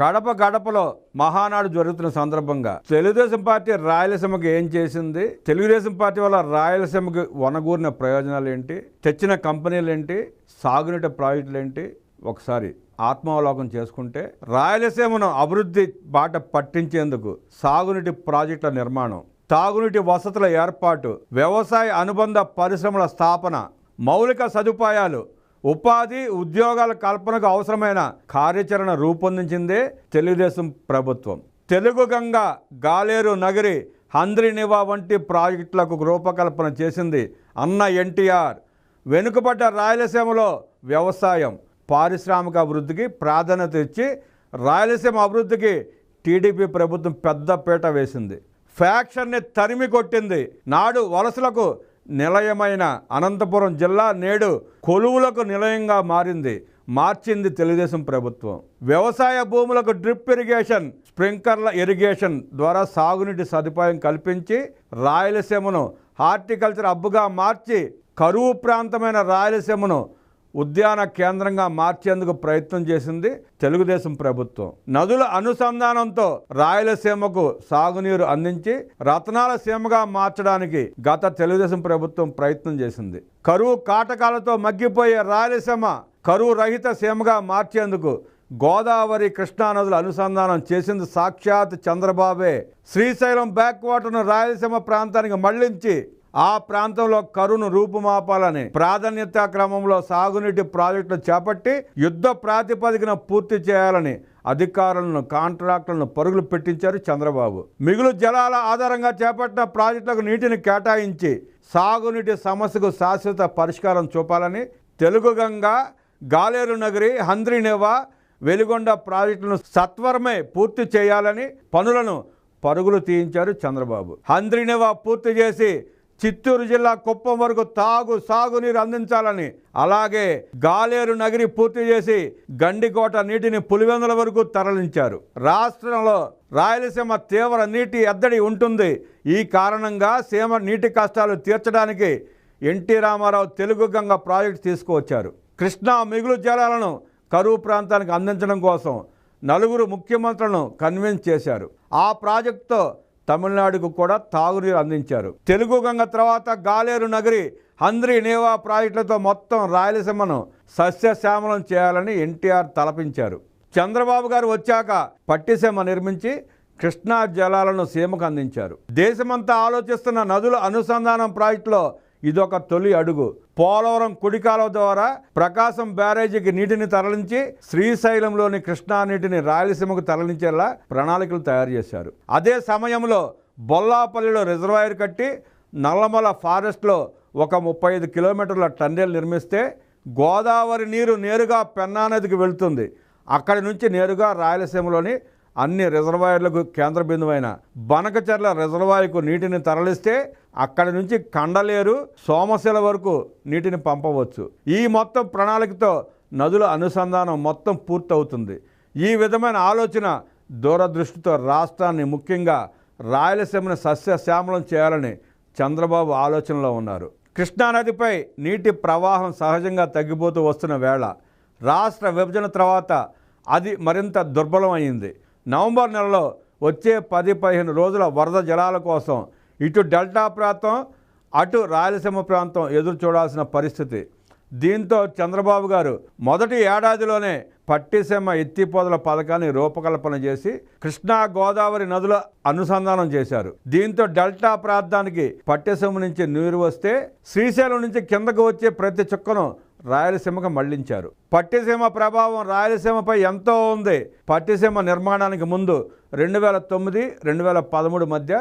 కడప గడపలో మహానాడు జరుగుతున్న సందర్భంగా తెలుగుదేశం పార్టీ రాయలసీమకు ఏం చేసింది? తెలుగుదేశం పార్టీ వల్ల రాయలసీమకు వనగూరిన ప్రయోజనాలు ఏంటి తెచ్చిన కంపెనీలు ఏంటి సాగునీటి ప్రాజెక్టులు ఏంటి ఒకసారి ఆత్మావలోకం చేసుకుంటే రాయలసీమను అభివృద్ధి బాట పట్టించేందుకు సాగునీటి ప్రాజెక్టుల నిర్మాణం తాగునీటి వసతుల ఏర్పాటు వ్యవసాయ అనుబంధ పరిశ్రమల స్థాపన మౌలిక సదుపాయాలు ఉపాధి ఉద్యోగాల కల్పనకు అవసరమైన కార్యాచరణ రూపొందించిందే తెలుగుదేశం ప్రభుత్వం. తెలుగు గంగ గాలేరు నగరి హంద్రినివా వంటి ప్రాజెక్టులకు రూపకల్పన చేసింది అన్న ఎన్టీఆర్. వెనుకబడ్డ రాయలసీమలో వ్యవసాయం పారిశ్రామిక అభివృద్ధికి ప్రాధాన్యత ఇచ్చి రాయలసీమ అభివృద్ధికి టీడీపీ ప్రభుత్వం పెద్ద పీట వేసింది. ఫ్యాక్షన్ని తరిమి కొట్టింది. నాడు వలసలకు నిలయమైన అనంతపురం జిల్లా నేడు కొలువులకు నిలయంగా మారింది. మార్చింది తెలుగుదేశం ప్రభుత్వం. వ్యవసాయ భూములకు డ్రిప్ ఇరిగేషన్ స్ప్రింక్లర్ల ఇరిగేషన్ ద్వారా సాగునీటి సదుపాయం కల్పించి రాయలసీమను హార్టికల్చర్ అబ్బుగా మార్చి కరువు ప్రాంతమైన రాయలసీమను ఉద్యాన కేంద్రంగా మార్చేందుకు ప్రయత్నం చేసింది తెలుగుదేశం ప్రభుత్వం. నదుల అనుసంధానంతో రాయలసీమకు సాగునీరు అందించి రత్నాల సీమగా మార్చడానికి గత తెలుగుదేశం ప్రభుత్వం ప్రయత్నం చేసింది. కరువు కాటకాలతో మగ్గిపోయే రాయలసీమ కరువు రహిత సీమగా మార్చేందుకు గోదావరి కృష్ణానదుల అనుసంధానం చేసింది సాక్షాత్ చంద్రబాబే. శ్రీశైలం బ్యాక్ వాటర్ను రాయలసీమ ప్రాంతానికి మళ్ళించి ఆ ప్రాంతంలో కరువును రూపుమాపాలని ప్రాధాన్యత క్రమంలో సాగునీటి ప్రాజెక్టులు చేపట్టి యుద్ధ ప్రాతిపదికన పూర్తి చేయాలని అధికారులను కాంట్రాక్టులను పరుగులు పెట్టించారు చంద్రబాబు. మిగులు జలాల ఆధారంగా చేపట్టిన ప్రాజెక్టులకు నీటిని కేటాయించి సాగునీటి సమస్యకు శాశ్వత పరిష్కారం చూపాలని తెలుగు గంగ గాలేరు నగరి హంద్రినేవా వెలిగొండ ప్రాజెక్టులను సత్వరమే పూర్తి చేయాలని పనులను పరుగులు తీయించారు చంద్రబాబు. హంద్రినేవా పూర్తి చేసి చిత్తూరు జిల్లా కుప్పం వరకు తాగు సాగునీరు అందించాలని అలాగే గాలేరు నగిరి పూర్తి చేసి గండికోట నీటిని పులివెందుల వరకు తరలించారు. రాష్ట్రంలో రాయలసీమ తీవ్ర నీటి ఎద్దడి ఉంటుంది. ఈ కారణంగా సీమ నీటి కష్టాలు తీర్చడానికి ఎన్టీ రామారావు తెలుగు గంగ ప్రాజెక్టు తీసుకువచ్చారు. కృష్ణా మిగులు జలాలను కరువు ప్రాంతానికి అందించడం కోసం నలుగురు ముఖ్యమంత్రులను కన్విన్స్ చేశారు. ఆ ప్రాజెక్టుతో తమిళనాడుకు కూడా తాగునీరు అందించారు. తెలుగు గంగ తర్వాత గాలేరు నగరి హంద్రి నేవా ప్రాజెక్టులతో మొత్తం రాయలసీమను సస్యశ్యామలం చేయాలని ఎన్టీఆర్ తలపించారు. చంద్రబాబు గారు వచ్చాక పట్టిసీమ నిర్మించి కృష్ణా జలాలను సీమకు అందించారు. దేశమంతా ఆలోచిస్తున్న నదుల అనుసంధానం ప్రాజెక్టులో ఇదొక తొలి అడుగు. పోలవరం కుడికాలువ ద్వారా ప్రకాశం బ్యారేజీకి నీటిని తరలించి శ్రీశైలంలోని కృష్ణా నీటిని రాయలసీమకు తరలించేలా ప్రణాళికలు తయారు చేశారు. అదే సమయంలో బొల్లాపల్లిలో రిజర్వాయర్ కట్టి నల్లమల ఫారెస్ట్లో ఒక ముప్పై ఐదు కిలోమీటర్ల టన్నెల్ నిర్మిస్తే గోదావరి నీరు నేరుగా పెన్నా నదికి వెళ్తుంది. అక్కడి నుంచి నేరుగా రాయలసీమలోని అన్ని రిజర్వాయర్లకు కేంద్ర బిందువైన బనకచర్ల రిజర్వాయర్కు నీటిని తరలిస్తే అక్కడి నుంచి కండలేరు సోమశిల వరకు నీటిని పంపవచ్చు. ఈ మొత్తం ప్రణాళికతో నదుల అనుసంధానం మొత్తం పూర్తవుతుంది. ఈ విధమైన ఆలోచన దూరదృష్టితో రాష్ట్రాన్ని ముఖ్యంగా రాయలసీమను సస్యశ్యామలం చేయాలని చంద్రబాబు ఆలోచనలో ఉన్నారు. కృష్ణానదిపై నీటి ప్రవాహం సహజంగా తగ్గిపోతూ వస్తున్న వేళ రాష్ట్ర విభజన తర్వాత అది మరింత దుర్బలం అయింది నవంబర్ నెలలో వచ్చే పది పదిహేను రోజుల వరద జలాల కోసం ఇటు డెల్టా ప్రాంతం అటు రాయలసీమ ప్రాంతం ఎదురు చూడాల్సిన పరిస్థితి. దీంతో చంద్రబాబు గారు మొదటి ఏడాదిలోనే పట్టిసీమ ఎత్తిపోదల పథకాన్ని రూపకల్పన చేసి కృష్ణా గోదావరి నదుల అనుసంధానం చేశారు. దీంతో డెల్టా ప్రాంతానికి పట్టిసీమ నుంచి నీరు వస్తే శ్రీశైలం నుంచి కిందకు వచ్చే ప్రతి చుక్కను రాయలసీమకు మళ్ళించారు. పట్టిసీమ ప్రభావం రాయలసీమపై ఎంతో ఉంది. పట్టిసీమ నిర్మాణానికి ముందు రెండు వేల తొమ్మిది రెండు వేల పదమూడు మధ్య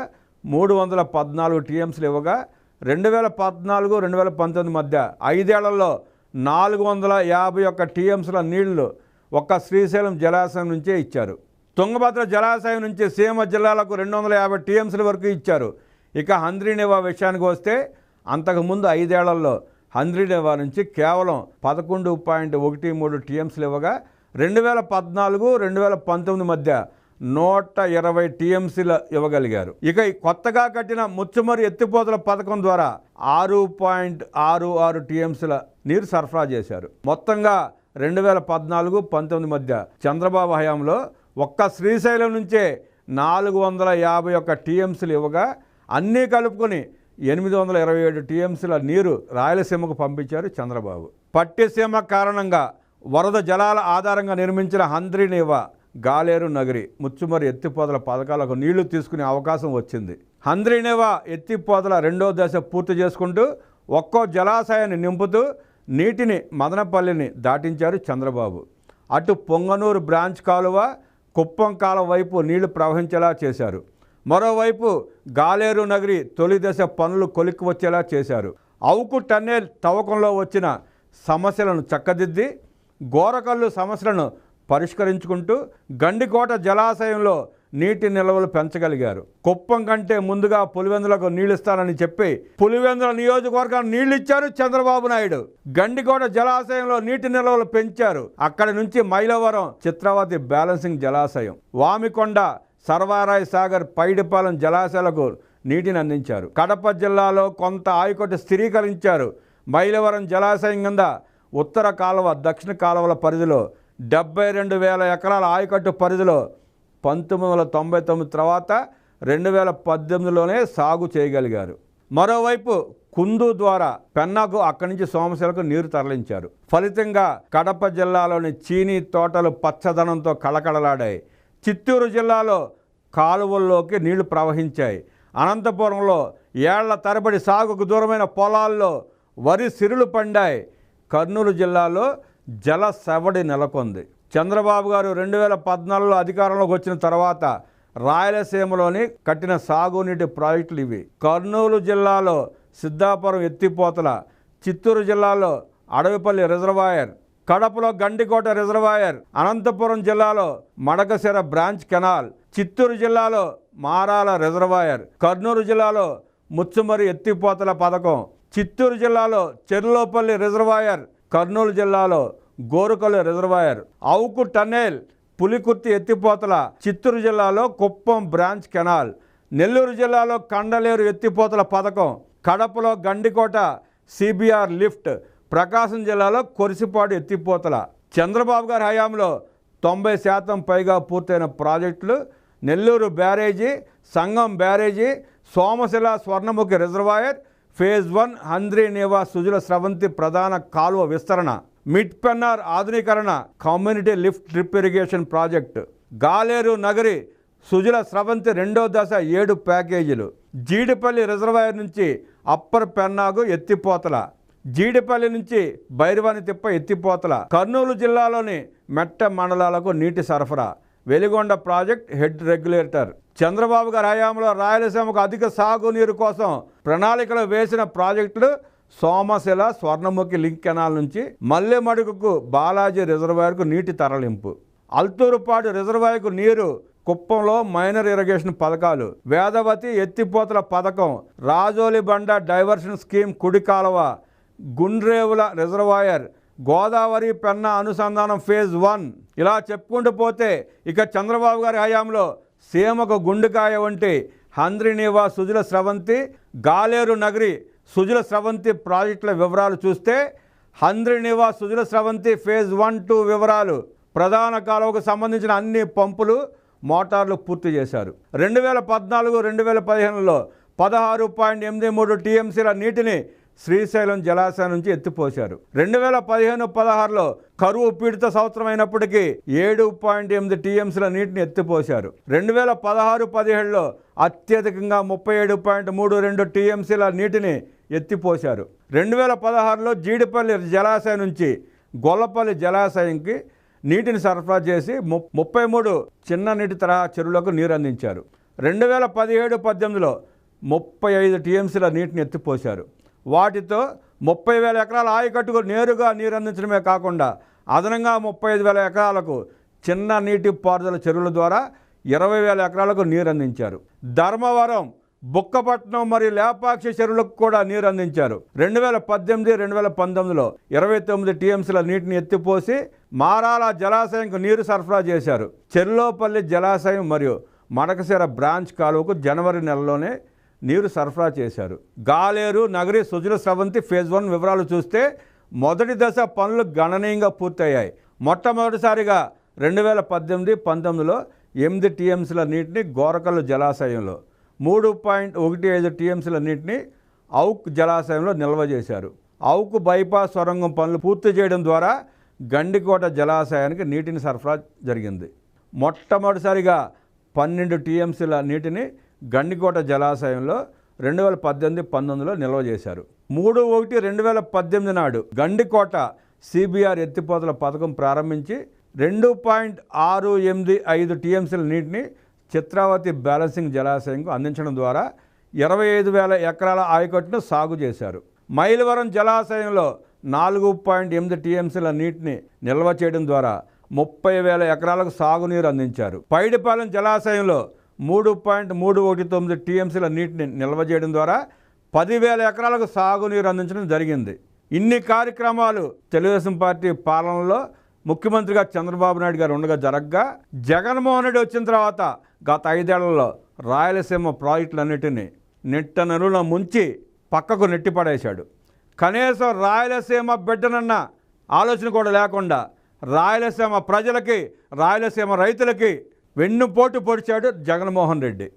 మూడు వందల పద్నాలుగు టీఎంసీలు ఇవ్వగా రెండు వేల పద్నాలుగు రెండు వేల పంతొమ్మిది మధ్య ఐదేళ్ళలో నాలుగు వందల యాభై ఒక్క టీఎంసీల నీళ్ళు ఒక్క శ్రీశైలం జలాశయం నుంచే ఇచ్చారు. తుంగభద్ర జలాశయం నుంచి సీమ జిల్లాలకు రెండు వందల యాభై టీఎంసీల వరకు ఇచ్చారు. ఇక హంద్రీనివా విషయానికి వస్తే అంతకుముందు ఐదేళ్ళలో హంద్రీనివా నుంచి కేవలం పదకొండు పాయింట్ ఒకటి మూడు టీఎంసీలు ఇవ్వగా రెండు వేల పద్నాలుగు రెండు వేల పంతొమ్మిది మధ్య నూట ఇరవై టీఎంసీలు ఇవ్వగలిగారు. ఇక కొత్తగా కట్టిన ముచ్చుమరి ఎత్తిపోతల పథకం ద్వారా ఆరు పాయింట్ ఆరు ఆరు టీఎంసీల నీరు సరఫరా చేశారు. మొత్తంగా రెండు వేల పద్నాలుగు పంతొమ్మిది మధ్య చంద్రబాబు హయాంలో ఒక్క శ్రీశైలం నుంచే నాలుగు వందల యాభై ఒక్క టీఎంసీలు ఇవ్వగా అన్నీ కలుపుకొని ఎనిమిది వందల ఇరవై ఏడు టీఎంసీల నీరు రాయలసీమకు పంపించారు చంద్రబాబు. పట్టిసీమ కారణంగా వరద జలాల ఆధారంగా నిర్మించిన హంద్రీనివ గాలేరు నగరి ముచ్చుమరి ఎత్తిపోతల పథకాలకు నీళ్ళు తీసుకునే అవకాశం వచ్చింది. హంద్రీనేవా ఎత్తిపోతల రెండో దశ పూర్తి చేసుకుంటూ ఒక్కో జలాశయాన్ని నింపుతూ నీటిని మదనపల్లిని దాటించారు చంద్రబాబు. అటు పొంగనూరు బ్రాంచ్ కాలువ కుప్పం కాలం వైపు నీళ్ళు ప్రవహించేలా చేశారు. మరోవైపు గాలేరు నగరి తొలి దశ పనులు కొలిక్కి వచ్చేలా చేశారు. అవుకు టన్నెల్ తవ్వకంలో వచ్చిన సమస్యలను చక్కదిద్ది గోరకల్లు సమస్యలను పరిష్కరించుకుంటూ గండికోట జలాశయంలో నీటి నిల్వలు పెంచగలిగారు. కుప్పం కంటే ముందుగా పులివెందులకు నీళ్ళిస్తానని ఇస్తానని చెప్పి పులివెందుల నియోజకవర్గానికి నీళ్ళిచ్చారు ఇచ్చారు చంద్రబాబు నాయుడు. గండికోట జలాశయంలో నీటి నిల్వలు పెంచారు. అక్కడి నుంచి మైలవరం చిత్రవతి బ్యాలెన్సింగ్ జలాశయం వామికొండ సర్వారాయ్ సాగర్ పైడిపాలెం జలాశయాలకు నీటిని అందించారు. కడప జిల్లాలో కొంత ఆయకట్టు స్థిరీకరించారు. మైలవరం జలాశయం కింద ఉత్తర కాలువ దక్షిణ కాలువల పరిధిలో డెబ్బై రెండు వేల ఎకరాల ఆయకట్టు పరిధిలో పంతొమ్మిది వందల తొంభై తొమ్మిది తర్వాత రెండు వేల పద్దెనిమిదిలోనే సాగు చేయగలిగారు. మరోవైపు కుందు ద్వారా పెన్నాకు అక్కడి నుంచి సోమశిలకు నీరు తరలించారు. ఫలితంగా కడప జిల్లాలోని చీనీ తోటలు పచ్చదనంతో కళకళలాడాయి. చిత్తూరు జిల్లాలో కాలువల్లోకి నీళ్ళు ప్రవహించాయి. అనంతపురంలో ఏళ్ళ తరబడి సాగుకు దూరమైన పొలాల్లో వరి సిరులు పండాయి. కర్నూలు జిల్లాలో జల సవడి నెలకొంది. చంద్రబాబు గారు రెండు వేల పద్నాలుగులో అధికారంలోకి వచ్చిన తర్వాత రాయలసీమలోని కట్టిన సాగునీటి ప్రాజెక్టులు ఇవి. కర్నూలు జిల్లాలో సిద్ధాపురం ఎత్తిపోతల చిత్తూరు జిల్లాలో అడవిపల్లి రిజర్వాయర్ కడపలో గండికోట రిజర్వాయర్ అనంతపురం జిల్లాలో మడకశిర బ్రాంచ్ కెనాల్ చిత్తూరు జిల్లాలో మారాల రిజర్వాయర్ కర్నూలు జిల్లాలో ముచ్చుమరి ఎత్తిపోతల పథకం చిత్తూరు జిల్లాలో చెర్లోపల్లి రిజర్వాయర్ కర్నూలు జిల్లాలో గోరుకలు రిజర్వాయర్ అవుకు టన్నెల్ పులికుర్తి ఎత్తిపోతల చిత్తూరు జిల్లాలో కుప్పం బ్రాంచ్ కెనాల్ నెల్లూరు జిల్లాలో కండలేరు ఎత్తిపోతల పథకం కడపలో గండికోట సిబిఆర్ లిఫ్ట్ ప్రకాశం జిల్లాలో కొరిసిపాడు ఎత్తిపోతల. చంద్రబాబు గారి హయాంలో తొంభై శాతం పైగా పూర్తయిన ప్రాజెక్టులు నెల్లూరు బ్యారేజీ సంగం బ్యారేజీ Somasila Swarnamukhi reservoir phase one Handri Sujala Sravanthi ప్రధాన కాలువ విస్తరణ మిడ్ పెన్నార్ ఆధునీకరణ community lift drip irrigation project Galeru Nagari Sujala Sravanthi రెండో దశ ఏడు ప్యాకేజీలు జీడిపల్లి రిజర్వాయర్ నుంచి అప్పర్ పెన్నాగు ఎత్తిపోతల జీడిపల్లి నుంచి భైరవాని తిప్ప ఎత్తిపోతల కర్నూలు జిల్లాలోని మెట్ట మండలాలకు నీటి సరఫరా Veligonda project head regulator. Chandrababu గారి హయాంలో రాయలసీమకు అధిక సాగునీరు కోసం ప్రణాళికలు వేసిన ప్రాజెక్టులు సోమశిల స్వర్ణముఖి లింక్ కెనాల్ నుంచి మల్లెమడుగుకు బాలాజీ రిజర్వాయర్కు నీటి తరలింపు. అల్తూరుపాటు రిజర్వాయర్కు నీరు కుప్పంలో మైనర్ ఇరిగేషన్ పథకాలు. వేదవతి ఎత్తిపోతల పథకం రాజోలి బండ డైవర్షన్ స్కీమ్ కుడి కాలువ గుండ్రేవుల రిజర్వాయర్ గోదావరి పెన్న అనుసంధానం ఫేజ్ వన్. ఇలా చెప్పుకుంటూ పోతే ఇక చంద్రబాబు గారి హయాంలో సీమకు గుండుకాయ వంటి హంద్రినివా సుజల స్రవంతి గాలేరు నగరి సుజల స్రవంతి ప్రాజెక్టుల వివరాలు చూస్తే Handrineeva Sujala Sravanthi phase one two వివరాలు ప్రధాన కాలువకు సంబంధించిన అన్ని పంపులు మోటార్లు పూర్తి చేశారు. రెండు వేల పద్నాలుగు రెండు వేల పదిహేనులో పదహారు పాయింట్ ఎనిమిది మూడు టీఎంసీల నీటిని శ్రీశైలం జలాశయం నుంచి ఎత్తిపోశారు. రెండు వేల పదిహేను పదహారులో కరువు పీడిత సంవత్సరం అయినప్పటికీ ఏడు పాయింట్ ఎనిమిది టీఎంసీల నీటిని ఎత్తిపోశారు. రెండు వేల పదహారు పదిహేడులో అత్యధికంగా ముప్పై ఏడు పాయింట్ మూడు రెండు టీఎంసీల నీటిని ఎత్తిపోశారు. రెండు వేల పదహారులో జీడిపల్లి జలాశయం నుంచి గొల్లపల్లి జలాశయంకి నీటిని సరఫరా చేసి ముప్పై మూడు చిన్న నీటి తరహా చెరువులకు నీరు అందించారు. రెండు వేల పదిహేడు పద్దెనిమిదిలో ముప్పై ఐదు టీఎంసీల నీటిని ఎత్తిపోశారు. వాటితో ముప్పై వేల ఎకరాల ఆయకట్టుకు నేరుగా నీరు అందించడమే కాకుండా అదనంగా ముప్పై ఐదు వేల ఎకరాలకు చిన్న నీటి పారుదల చెరువుల ద్వారా ఇరవై వేల ఎకరాలకు నీరు అందించారు. ధర్మవరం బుక్కపట్నం మరియు లేపాక్షి చెరువులకు కూడా నీరు అందించారు. రెండు వేల పద్దెనిమిది రెండు వేల పంతొమ్మిదిలో ఇరవై తొమ్మిది టీఎంసీల నీటిని ఎత్తిపోసి మారాల జలాశయంకు నీరు సరఫరా చేశారు. చెర్లోపల్లి జలాశయం మరియు మడకశిర బ్రాంచ్ కాలువకు జనవరి నెలలోనే నీరు సరఫరా చేశారు. గాలేరు నగరి సుజల స్రవంతి ఫేజ్ వన్ వివరాలు చూస్తే మొదటి దశ పనులు గణనీయంగా పూర్తయ్యాయి. మొట్టమొదటిసారిగా రెండు వేల పద్దెనిమిది పంతొమ్మిదిలో ఎనిమిది టీఎంసీల నీటిని గోరకల్లు జలాశయంలో మూడు పాయింట్ ఒకటి ఐదు టీఎంసీల నీటిని ఔక్ జలాశయంలో నిల్వ చేశారు. ఔక్ బైపాస్ సొరంగం పనులు పూర్తి చేయడం ద్వారా గండికోట జలాశయానికి నీటిని సరఫరా జరిగింది. మొట్టమొదటిసారిగా పన్నెండు టీఎంసీల నీటిని గండికోట జలాశయంలో రెండు వేల పద్దెనిమిది పంతొమ్మిదిలో నిల్వ చేశారు. మూడు ఒకటి రెండు వేల పద్దెనిమిది నాడు గండికోట సిబిఆర్ ఎత్తిపోతల పథకం ప్రారంభించి రెండు పాయింట్ ఆరు ఎనిమిది ఐదు టీఎంసీల నీటిని చిత్రావతి బ్యాలెన్సింగ్ జలాశయంకు అందించడం ద్వారా ఇరవై ఐదు వేల ఎకరాల ఆయకట్టును సాగు చేశారు. మైలవరం జలాశయంలో నాలుగు పాయింట్ ఎనిమిది టీఎంసీల నీటిని నిల్వ చేయడం ద్వారా ముప్పై వేల ఎకరాలకు సాగునీరు అందించారు. పైడిపాలెం జలాశయంలో మూడు పాయింట్ మూడు ఒకటి తొమ్మిది టీఎంసీల నీటిని నిల్వ చేయడం ద్వారా పదివేల ఎకరాలకు సాగునీరు అందించడం జరిగింది. ఇన్ని కార్యక్రమాలు తెలుగుదేశం పార్టీ పాలనలో ముఖ్యమంత్రిగా చంద్రబాబు నాయుడు గారు ఉండగా జరగగా. జగన్మోహన్ రెడ్డి వచ్చిన తర్వాత గత ఐదేళ్ళలో రాయలసీమ ప్రాజెక్టులన్నిటినీ నిట్ట నరుల ముంచి పక్కకు నెట్టిపడేశాడు. కనీసం రాయలసీమ బిడ్డనన్న ఆలోచన కూడా లేకుండా రాయలసీమ ప్రజలకి రాయలసీమ రైతులకి వెన్నుపోటు పొడిచాడు జగన్మోహన్ రెడ్డి.